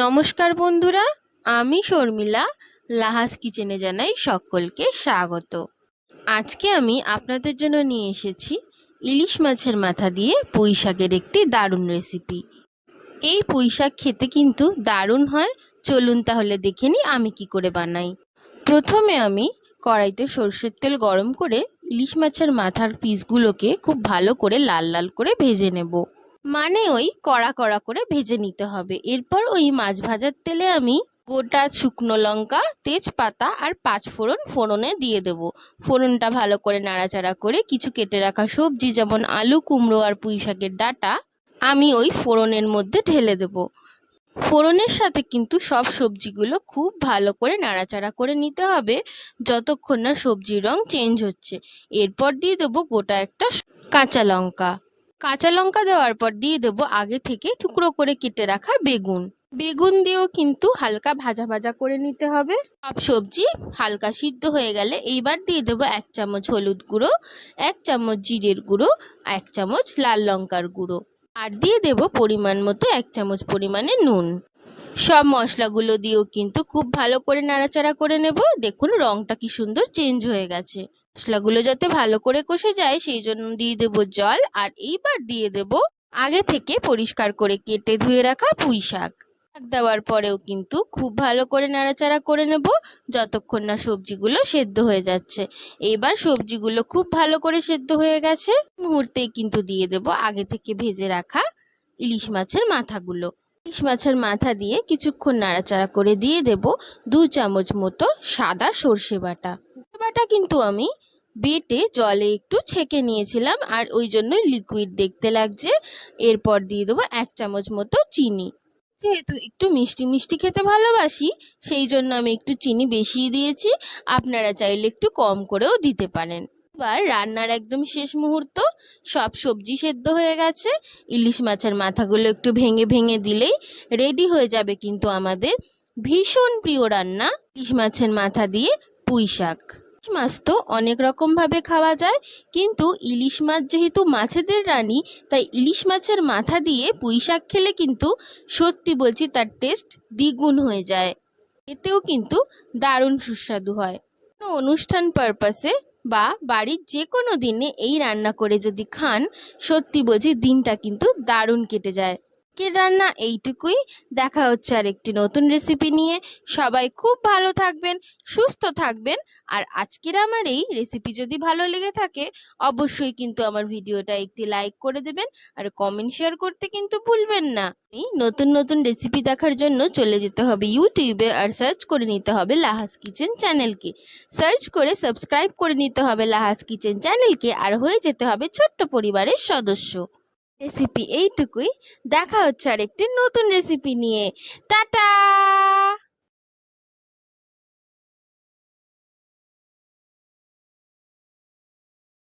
নমস্কার বন্ধুরা, আমি শর্মিলা, লাহাস কিচেনে জানাই সকলকে স্বাগত। আজকে আমি আপনাদের জন্য নিয়ে এসেছি ইলিশ মাছের মাথা দিয়ে পুঁই শাকের একটি দারুণ রেসিপি এই পুঁই শাক খেতে কিন্তু দারুণ হয়, চলুন তাহলে দেখে নিই আমি কি করে বানাই। প্রথমে আমি কড়াইতে সর্ষের তেল গরম করে ইলিশ মাছের মাথার পিসগুলোকে খুব ভালো করে লাল লাল করে ভেজে নেব। মানে ওই কড়া কড়া করে ভেজে নিতে হবে। এরপর ওই মাছ ভাজার তেলে আমি গোটা শুকনো লঙ্কা, তেজপাতা আর পাঁচ ফোড়ন ফোড়নে দিয়ে দেব। ফোড়নটা ভালো করে নাড়াচাড়া করে কিছু কেটে রাখা সবজি যেমন আলু, কুমড়ো আর পুঁই শাকের ডাঁটা আমি ওই ফোড়নের মধ্যে ঢেলে দেব। ফোড়নের সাথে কিন্তু সব সবজিগুলো খুব ভালো করে নাড়াচাড়া করে নিতে হবে যতক্ষণ না সবজির রং চেঞ্জ হচ্ছে। এরপর দিয়ে দেবো গোটা একটা কাঁচা লঙ্কা। কাঁচা লঙ্কা দেওয়ার পর দিয়ে দেব আগে থেকে টুকরো করে কেটে রাখা বেগুন। বেগুন দিয়েও কিন্তু হালকা ভাজা ভাজা করে নিতে হবে। সব সবজি হালকা সিদ্ধ হয়ে গেলে এইবার দিয়ে দেবো এক চামচ হলুদ গুঁড়ো, এক চামচ জিরের গুঁড়ো, এক চামচ লাল লঙ্কার গুঁড়ো। আর দিয়ে দেব পরিমাণ মতো এক চামচ পরিমাণে নুন। সব মশলাগুলো দিয়েও কিন্তু খুব ভালো করে নাড়াচাড়া করে নেব। দেখুন, রংটা কি সুন্দর চেঞ্জ হয়ে গেছে। মশলাগুলো যাতে ভালো করে কষে যায়, সেই জন্য দিয়ে দেব জল। আর এইবার দিয়ে দেব আগে থেকে পরিষ্কার করে কেটে ধুয়ে রাখা পুঁই শাক। শাক দেওয়ার পরেও কিন্তু খুব ভালো করে নাড়াচাড়া করে নেব, যতক্ষণ না সবজিগুলো সেদ্ধ হয়ে যাচ্ছে। এবার সবজিগুলো খুব ভালো করে সেদ্ধ হয়ে গেছে। মুহূর্তেই কিন্তু দিয়ে দেব আগে থেকে ভেজে রাখা ইলিশ মাছের মাথাগুলো। ইলিশ মাছের মাথা দিয়ে কিছুক্ষণ নাড়াচাড়া করে দিয়ে দেব দু চামচ মতো সাদা সর্ষে বাটা। বাটা কিন্তু আমি বেটে জলে একটু ছেঁকে নিয়েছিলাম আর ওই জন্য লিকুইড দেখতে লাগছে। এরপর দিয়ে দেবো এক চামচ মতো চিনি। যেহেতু একটু মিষ্টি মিষ্টি খেতে ভালোবাসি, সেই জন্য আমি একটু চিনি বেশি দিয়েছি। আপনারা চাইলে একটু কম করেও দিতে পারেন। এবার রান্নার একদম শেষ মুহূর্ত, সব সবজি সেদ্ধ হয়ে গেছে। ইলিশ মাছের মাথাগুলো একটু ভেঙে ভেঙে দিলেই রেডি হয়ে যাবে কিন্তু আমাদের ভীষণ প্রিয় রান্না, ইলিশ মাছের মাথা দিয়ে পুঁই শাক। ইলিশ মাছ তো অনেক রকম ভাবে খাওয়া যায়, কিন্তু ইলিশ মাছ যেহেতু মাছেদের রানী, তাই ইলিশ মাছের মাথা দিয়ে পুঁই শাক খেলে কিন্তু সত্যি বলছি তার টেস্ট দ্বিগুণ হয়ে যায়। এতেও কিন্তু দারুণ সুস্বাদু হয়। অনুষ্ঠান পারপাসে বা বাড়ির যে কোনো দিনে এই রান্না করে যদি খান, সত্যি বলছি দিনটা কিন্তু দারুণ কেটে যায়। আজকের রান্না এইটুকুই। দেখা হচ্ছে আর একটি নতুন রেসিপি নিয়ে। সবাই খুব ভালো থাকবেন, সুস্থ থাকবেন। আর আজকের আমার এই রেসিপি যদি ভালো লেগে থাকে, অবশ্যই কিন্তু আমার ভিডিওটা একটি লাইক করে দেবেন। আর কমেন্ট শেয়ার করতে কিন্তু ভুলবেন না। এই নতুন নতুন রেসিপি দেখার জন্য চলে যেতে হবে ইউটিউবে আর সার্চ করে নিতে হবে লাহাস কিচেন চ্যানেলকে সার্চ করে সাবস্ক্রাইব করে নিতে হবে লাহাস কিচেন চ্যানেলকে আর হয়ে যেতে হবে ছোট্ট পরিবারের সদস্য। রেসিপি এইটুকুই। দেখা হচ্ছে আর একটি নতুন রেসিপি নিয়ে। টাটা!